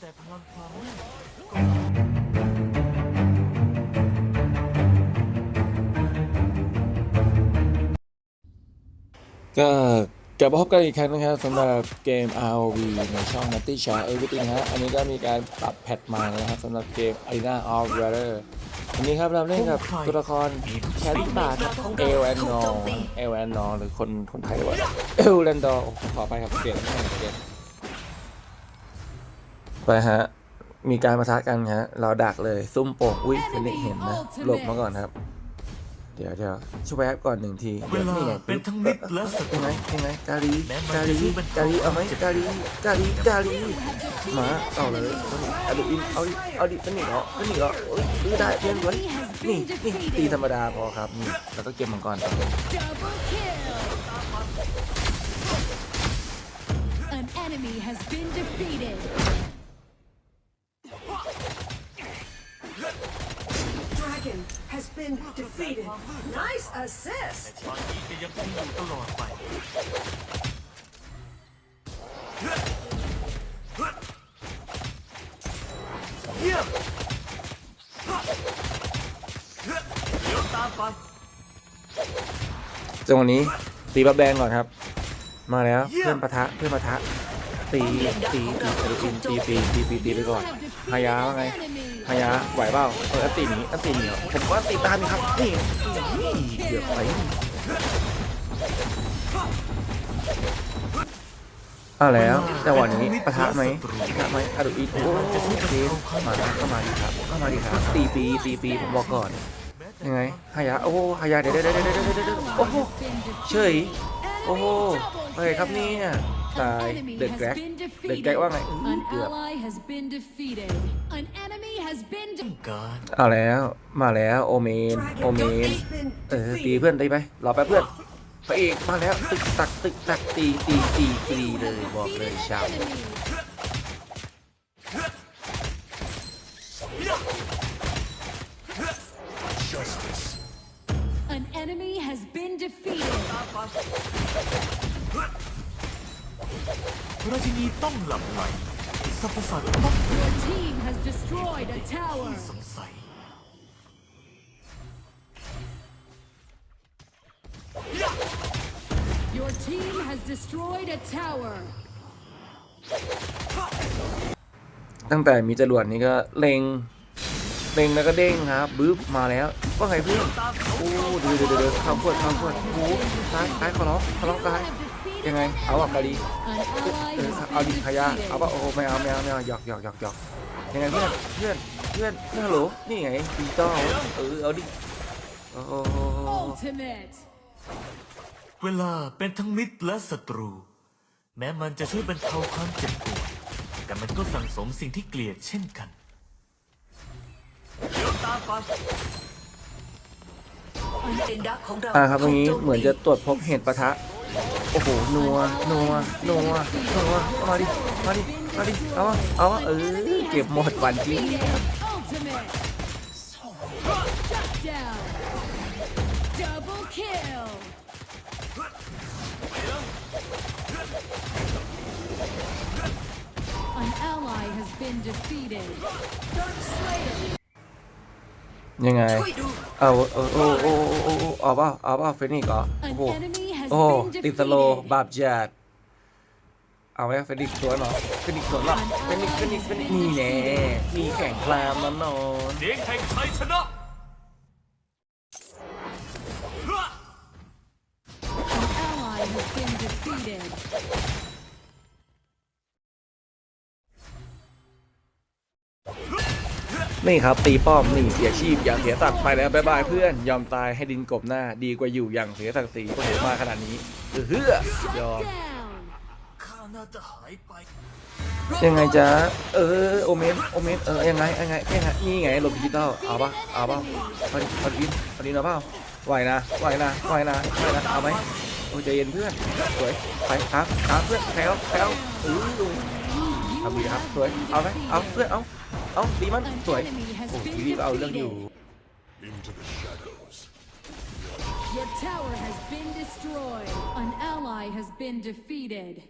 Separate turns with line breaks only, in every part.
แต่พลังความมืด
ก็กลับมาพบกันอีกครั้งนะครับสำหรับเกม ROV ในช่อง Nutty Char Everything ฮะอันนี้ก็มีการปรับแพทใหม่นะครับสำหรับเกม Arena of Valor อันนี้ครับเราเล่นกับตัวละครแคริบารับเอลแอนนอเอลแอนนอหรือคนคนไทยว่าเอลแอนดอขอไปครับเสียงไม่เสียง ไปฮะ มีการประทะกันฮะ เราดักเลย ซุ่มโป่งอุ้ยเฟนิกเห็นนะ หลบมาก่อนครับ เดี๋ยวเดี๋ยวช่วยแอปก่อนหนึ่งที
เวลา
นี่ไง
เป็นทั้งมิตรและศัตรู
ยังไงยังไงกาลี
แม้มัน
กา
จะ
ลี
ดูเป็น
กาลีเอาไหมกาลีกาลีกาลีมาเอาเลยเอาดิอินเอาดิเอาดิสนิทเหรอสนิทเหรอเอ้ยซื้อได้เพื่อนด้วยนี่นี่ตีธรรมดาพอครับนี่แล้วก็เก็บมังกรต่อ
Double kill! An enemy has been defeated.
Been defeated. Nice assist.
บางทีจะยังคงอยู่ตลอดไป เยี่ยมเดี๋ยวตามไป
จังหวะนี้ตีบับแดงก่อนครับ มาแล้วเพื่อนปะทะเพื่อนปะทะ ตีตีตีตีตีตีตีตีไปก่อนฮายาว่าไงฮายาไหวเปล่าเอออันตีหนีอันตีหนีเหรอผมว่าตีตามครับนี่เกือบไปเอาแล้วจังหวะนี้ปะทะไหมปะทะไหมอะดูอีกโอ้เคมาเข้ามาดีครับเข้ามาดีครับตีฟรีตีฟรีผมบอกก่อนยังไงฮายาโอ้ฮายาเดี๋ยวเดี๋ยวเดี๋ยวเดี๋ยวเดี๋ยวเดี๋ยวโอ้โหเฉยโอ้โหอะไรครับเนี่ย ตาย
An
เด็ก
enemy
แกร็ก
has been
เด็กแกร็ก
defeated.
ว่าไงอื้อ
An
เกือบ
ally has been defeated. An enemy has been de-
การ
เอาแล้ว มาแล้วโอเมน โอ
Dragon
เมน
has been
เออตี
defeated.
เพื่อนตีไปรอแป๊บเพื่อนพระเอกมาแล้วตึกตักตึกตักตีตีตีตีเลยบอกเลย
defeated
ชาว
enemy.
ราชินีต้องหลับไหลสัพพสัตว์ต้อง
Your team has destroyed a tower.
สงสัย
Your team has destroyed a tower.
ตั้งแต่มีจรวดนี้ก็เล็งเล็งแล้วก็เด้งครับบึ๊บมาแล้วว่าไงเพื่อนโอ้เดี๋ยวเดี๋ยวเดี๋ยวข้ามขวดข้ามขวดโอ้โหซ้ายซ้ายขอร้องขอร้องซ้าย
Have defeated
ยังไง เอาอะมาดี
An ally
เออ
has
เอา
been
ดิขยะ
defeated.
เอาปะโอ้โหไม่เอาไม่เอาไม่เอาหยอกหยอกหยอกหยอกยังไงเพื่อนเพื่อนเพื่อนเพื่อนฮัลโหลนี่ไงปีเต้าเออเอาดิโอ้โห
Ultimate.
เวลาเป็นทั้งมิตรและศัตรู แม้มันจะช่วยบรรเทาความเจ็บปวดแต่มันก็สั่งสมสิ่งที่เกลียดเช่นกันเดี๋ยวตามไป
เอ็นดักของเรา
อ่าครับตรงนี้
ถูกโจ
เหมือนจะตรวจพบเหตุปะทะ โอ้โห นัว นัว นัว นัวเอามาดิ มาดิ มาดิ เอาวะเอาวะเออ เก็บหมดวันที่
Ultimate. Shut down. Double kill. An ally has been defeated. Dark Slayer.
ยังไง
ช่วยดู
เอาโอ้โอ้โอ้โอ้โอ้เอาเปล่าเอาเปล่าเฟนิกซ์เหรอโอ้
An
โห
enemy has
โอ้โห
been
ติดสโลว์
defeated.
บาปจัดเอาไหมเฟนิกซ์สวนเหรอเฟนิกซ์สวนเหรอเฟนิกซ์เฟนิกซ์เฟนิกซ์นี่แน่มีแข่งคลามแล้วนอน
เสียงแห่งชัยชนะ
นี่ครับตีป้อมนี่เสียชีพอย่างเสียสัตว์ไปแล้วบายบายเพื่อนยอมตายให้ดินกบหน้า ดีกว่าอยู่อย่างเสียศักดิ์ศรีโอ้โหมาขนาดนี้เออเฮือยอม
ยั
งไงจ๊ะเออโอเมนโอเมนเออยังไงยังไงยังไงนี่ไงลบดิจิตอลเอาปะเอาปะเอดิเอดิเอดิเอเปล่าไหวนะไหวนะไหวนะไหวนะเอาไหมโอ้ใจเย็นเพื่อนสวยไปครับครับเพื่อนแถวแถวเออดูทำดีครับสวยเอาไหมเอาเพื่อนเอา เอ้าดีมันสวยโอ้ยเอาเรื่องอยู่
Into the
has been. An ally has been defeated.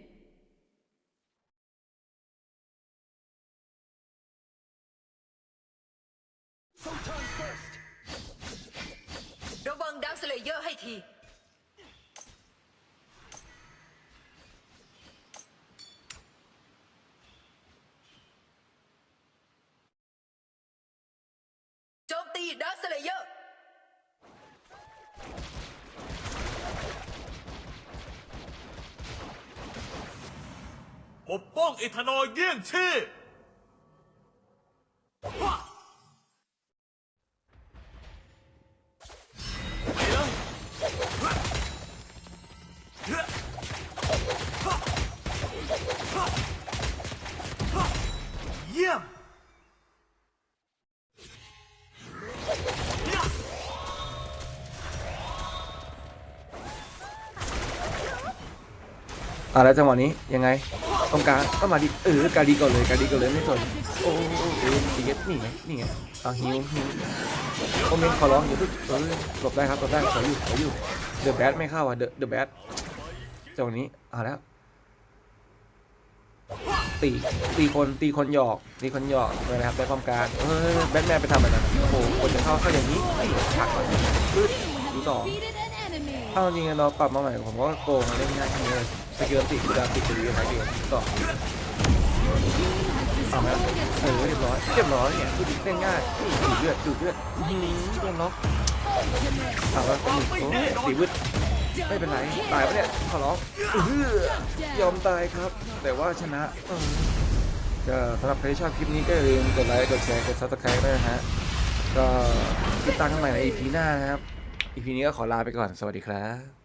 เยอะ
ปกป้องอิทานอยเยี่ยงชีพ
อ่าแล้วจังหวะนี้ยังไงต้องการก็มาดิเออการดีก่อนเลยการดีก่อนเลยไม่สนโอ้โหเออดีเกตนี่ไงนี่ไงเอาฮิวฮิวโอเมนขอร้องอย่าเพิ่งเออหลบได้ครับหลบได้ขออยู่ขออยู่เดอะแบทไม่เข้าอะเดอะเดอะแบทจังหวะนี้เอาแล้วตีตีคนตีคนหยอกตีคนหยอกเลยนะครับได้ความการเออแบทแมนไปทำแบบนั้นโอ้โหคนจะเข้าเข้าอย่างนี้นี่ฉากก่อนปึ๊ดดูต่อ
Defeated an enemy.
ถ้าจริงๆเราปรับมาใหม่ผมก็โกงเล่นง่ายๆเลย สกิลติดดาวติดตัวท้ายเกมต่อเอาไหมเออเรียบร้อยเรียบร้อยเนี่ยคือเล่นง่ายดูดเลือดดูดเลือดอื้อหือโดนล็อกถามว่าสนุกโอ้สีวืดไม่เป็นไรตายปะเนี่ยขอร้องเออยอมตายครับ แต่ว่าชนะเออก็สำหรับใครที่ชอบคลิปนี้ก็อย่าลืมกดไลค์กดแชร์กดซับสไครต์ด้วยนะฮะก็ติดตามกันใหม่ใน EP หน้านะครับ EP นี้ก็ขอลาไปก่อนสวัสดีครับ